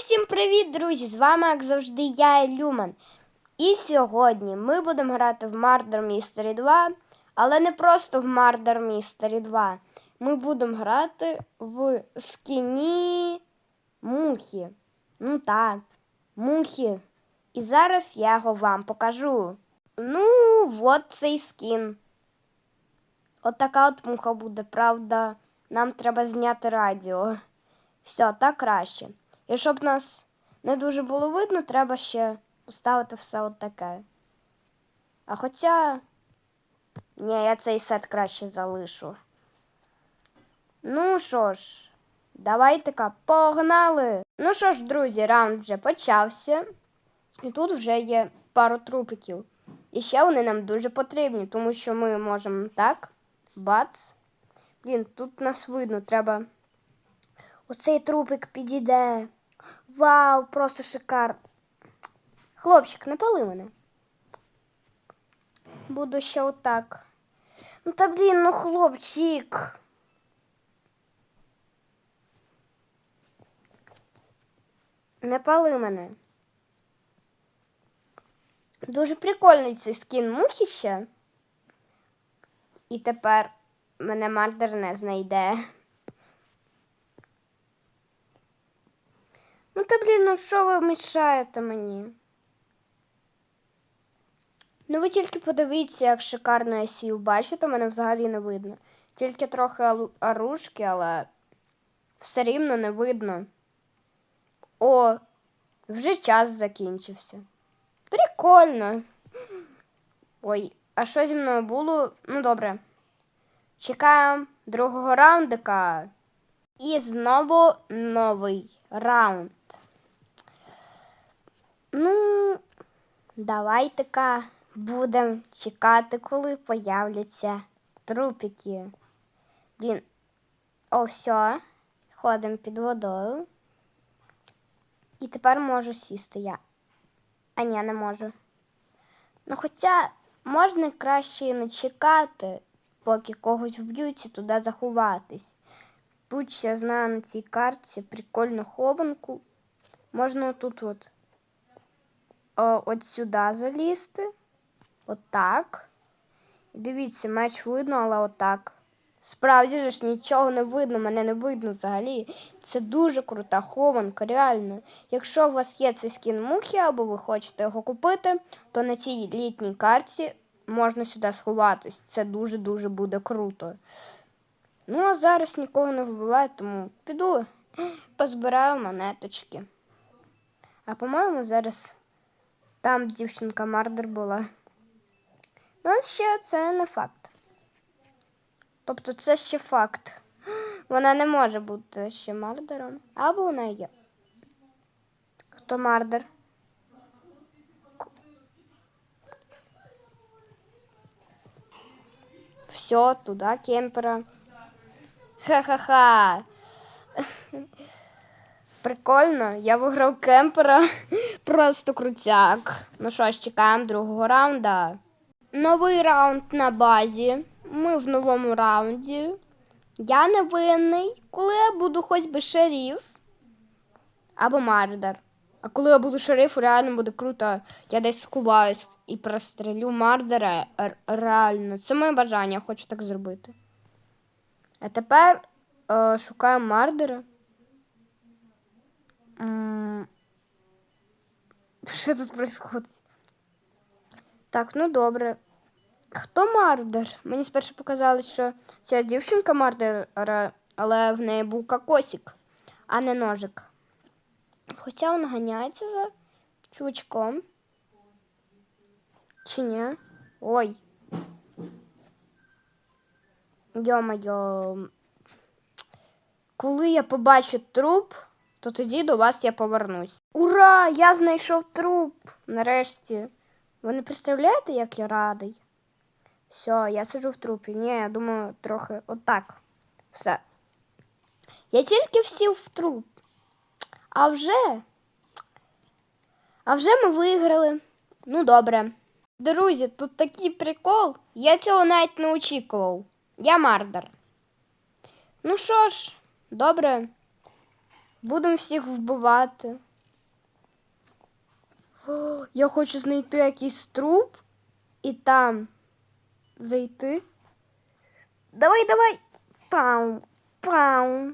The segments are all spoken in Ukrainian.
Всім привіт, друзі! З вами, як завжди, я Люман. І сьогодні ми будемо грати в Murder Mystery 2, але не просто в Murder Mystery 2. Ми будемо грати в скіні мухи. Ну так, мухи. І зараз я його вам покажу. Ну, от цей скін. От от муха буде, правда. Нам треба зняти радіо. Все, так краще. І щоб нас не дуже було видно, треба ще поставити все от таке. А хоча. Ні, я цей сет краще залишу. Ну що ж, давайте-ка погнали. Ну що ж, друзі, раунд вже почався. І тут вже є пару трупиків. І ще вони нам дуже потрібні, тому що ми можемо так. Бац. Блін, тут нас видно, треба. Оцей трупик підійде. Вау, просто шикар. Хлопчик, не пали мене. Буду ще отак. Ну та блін, ну хлопчик. Не пали мене. Дуже прикольний цей скін мухи ще. І тепер мене мардер не знайде. Ну та блін, ну що ви мішаєте мені? Ну ви тільки подивіться, як шикарно я сів. Бачите, мене взагалі не видно. Тільки трохи арушки, але все рівно не видно. О, вже час закінчився. Прикольно. Ой, а що зі мною було? Ну добре. Чекаємо другого раундика. І знову новий раунд. Ну, давайте-ка будемо чекати, коли появляться трупики. Блін, о, все. Ходимо під водою. І тепер можу сісти я. А ні, не можу. Ну, хоча можна краще і не чекати, поки когось вб'ють і туди заховатись. Тут ще знаю на цій картці прикольну хованку. Можна тут от, о, от сюди залізти. Отак. Дивіться, меч видно, але отак. Справді ж нічого не видно, мене не видно взагалі. Це дуже крута хованка, реально. Якщо у вас є цей скін мухи або ви хочете його купити, то на цій літній карті можна сюди сховатись. Це дуже-дуже буде круто. Ну, а зараз нікого не вбиваю, тому піду позбираю монеточки. А по-моєму, зараз там дівчинка Мардер була. Ну, ще це не факт. Тобто це ще факт. Вона не може бути ще Мардером. Або вона є. Хто Мардер? Все, туди кемпера. Ха-ха-ха. Прикольно, я виграв кемпера. Просто крутяк. Ну що ж, чекаємо другого раунда. Новий раунд на базі. Ми в новому раунді. Я не винний, коли я буду хоч би шериф або мардер. А коли я буду шериф, реально буде круто. Я десь сховаюсь і прострелю мардера. Реально, це моє бажання, я хочу так зробити. А тепер е, шукаємо мардера. Що тут відбувається? Так, ну добре. Хто мардер? Мені спершу показали, що ця дівчинка мардер, але в неї був кокосик, а не ножик. Хоча він ганяється за чувачком. Чи ні? Ой. Йо-моє. Коли я побачу труп, то тоді до вас я повернусь. Ура! Я знайшов труп! Нарешті. Ви не представляєте, як я радий? Все, я сиджу в трупі. Ні, я думаю, трохи отак. Все. Я тільки всів в труп. А вже. А вже ми виграли. Ну, добре. Друзі, тут такий прикол. Я цього навіть не очікував. Я мардер. Ну що ж, добре. Будемо всіх вбивати. О, я хочу знайти якийсь труп і там зайти. Давай, давай. Пау, пау.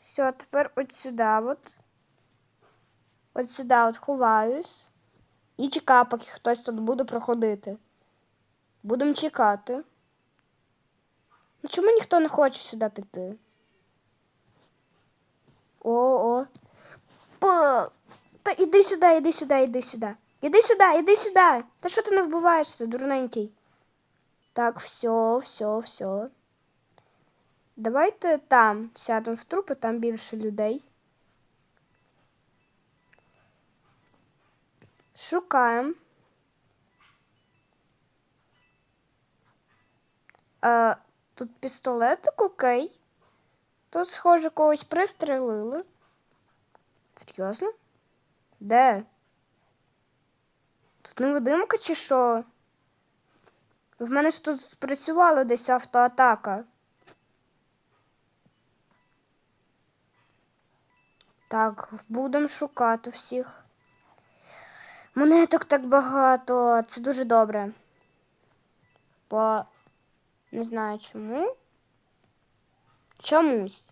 Все, тепер от сюди от. От сюди от ховаюсь. І чекаю, поки хтось тут буде проходити. Будемо чекати. Ну чому ніхто не хоче сюди піти? О, о. Па. Та іди сюди, іди сюди, іди сюди. Іди сюди, іди сюди. Та що ти не вбиваєшся, дурненький? Так, все, все, все. Давайте там сядемо в трупи, там більше людей. Шукаємо. А, тут пістолетик, окей. Тут, схоже, когось пристрелили. Серйозно? Де? Тут невидимка чи що? В мене ж тут спрацювала десь автоатака. Так, будемо шукати всіх. Монеток так багато, це дуже добре. Бо не знаю чому. Чомусь.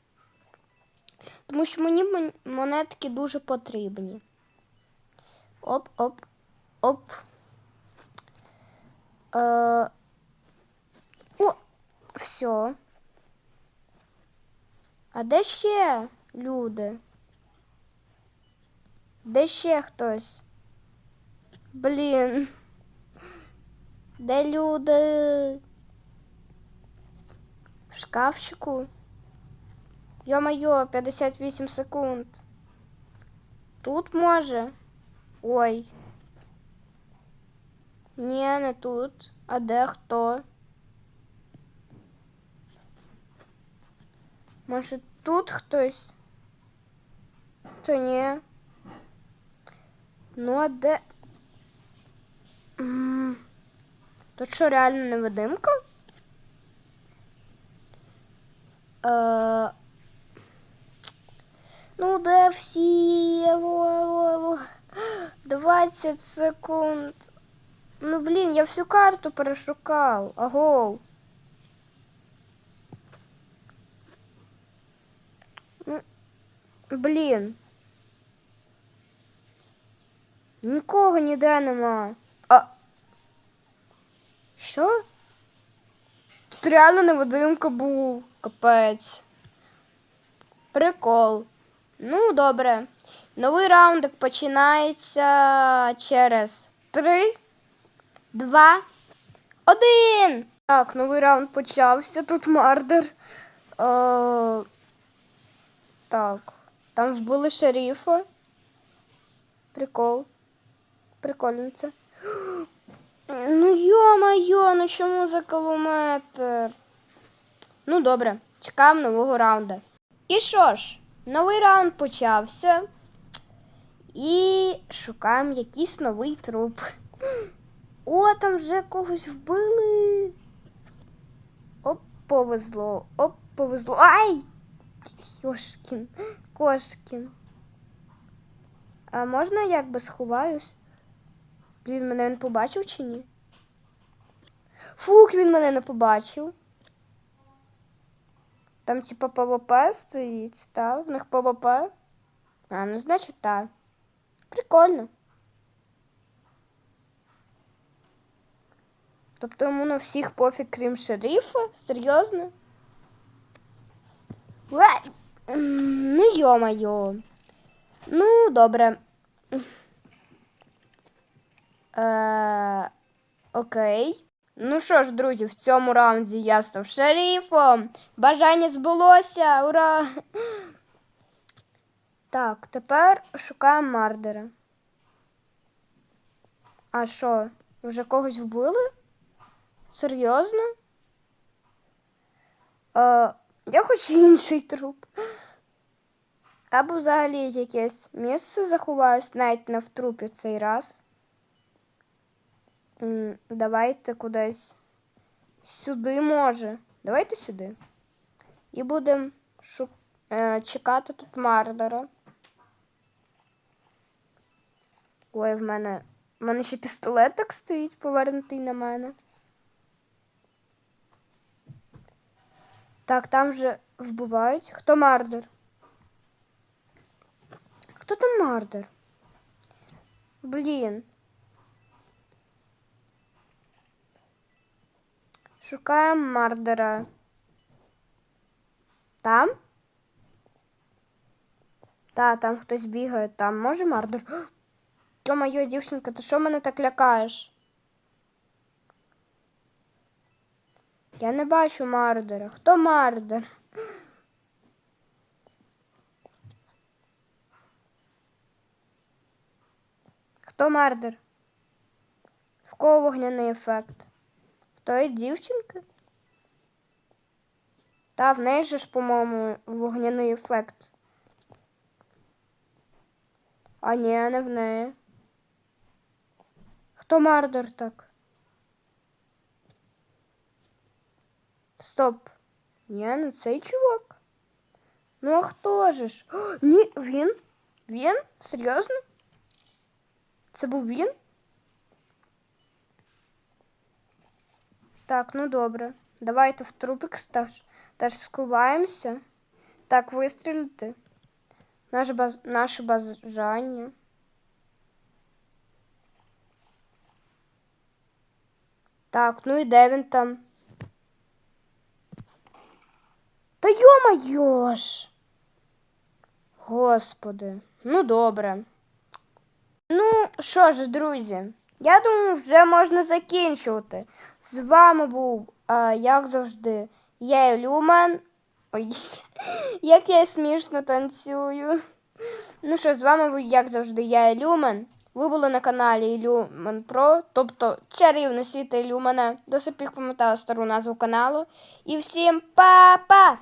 Тому що мені монетки дуже потрібні. Оп, оп, оп. Е, о, все. А де ще люди? Де ще хтось? Блін. Де люди? В шкафчику? Йо-моє, 58 секунд. Тут може? Ой. Ні, не тут. А де хто? Може тут хтось? То ні. Ну, а де? М, Тут що, реально невидимка? Е, ну, де всі? Алло, алло, алло. 20 секунд. Ну, блін, я всю карту перешукав. Агов. Ну, Блін. Нікого ніде нема. А. Що? Тут реально невидимка був. Капець. Прикол. Ну, добре. Новий раундик починається через три, два, один. Так, новий раунд почався. Тут мардер. Е, так. Там вбили шерифа. Прикол. Прикольно це. Ну йо-моє, ну чому за кілометр? Ну добре, чекаємо нового раунду. І що ж, новий раунд почався. І шукаємо якийсь новий труп. О, там вже когось вбили. Оп, повезло, оп, повезло. Ай! Йошкін, кошкін. А можна я якби сховаюсь? Блін, мене він побачив чи ні? Фух, він мене не побачив. Там, типа, ПВП стоїть, та? В них ПВП. А, ну значить так. Прикольно. Тобто йому на всіх пофіг, крім шерифа? Серйозно? Ну, йо-моє. Ну, добре. Е, окей. Ну що ж, друзі, в цьому раунді я став шерифом. Бажання збулося. Ура! Так, тепер шукаємо мардера. А що, вже когось вбили? Серйозно? Е, я хочу інший труп. Або взагалі якесь місце заховаюсь навіть не в трупі цей раз. Давайте кудись сюди може. Давайте сюди. І будемо шу... е, чекати тут мардера. Ой, в мене. В мене ще пістолет так стоїть, повернутий на мене. Так, там же вбивають. Хто мардер? Хто там мардер? Блін. Шукаємо мардера. Там? Та, там хтось бігає, там може мардер? Йо-моє, дівчинка, ти що мене так лякаєш? Я не бачу мардера. Хто мардер? Хто мардер? В кого вогняний ефект? Тої дівчинки? Та, в неї же ж, по-моєму, вогняний ефект. А ні, не в неї. Хто мардер так? Стоп. Ні, не цей чувак. Ну а хто же ж? О, ні, він? Він? Серйозно? Це був він? Так, ну добре. Давайте в трупик теж, теж сховаємося. Так, вистрілити. Наше, баз... наше бажання. Так, ну і де він там? Та йо-моє ж! Господи, ну добре. Ну, що ж, друзі, я думаю, вже можна закінчувати. З вами був, а, як завжди, я Люман. Ой, як я смішно танцюю. Ну що, з вами був, як завжди, я Люмен. Ви були на каналі Ілюмен Про, тобто чарівне світ Ілюмена. До сих пір пам'ятаю стару назву каналу. І всім па-па!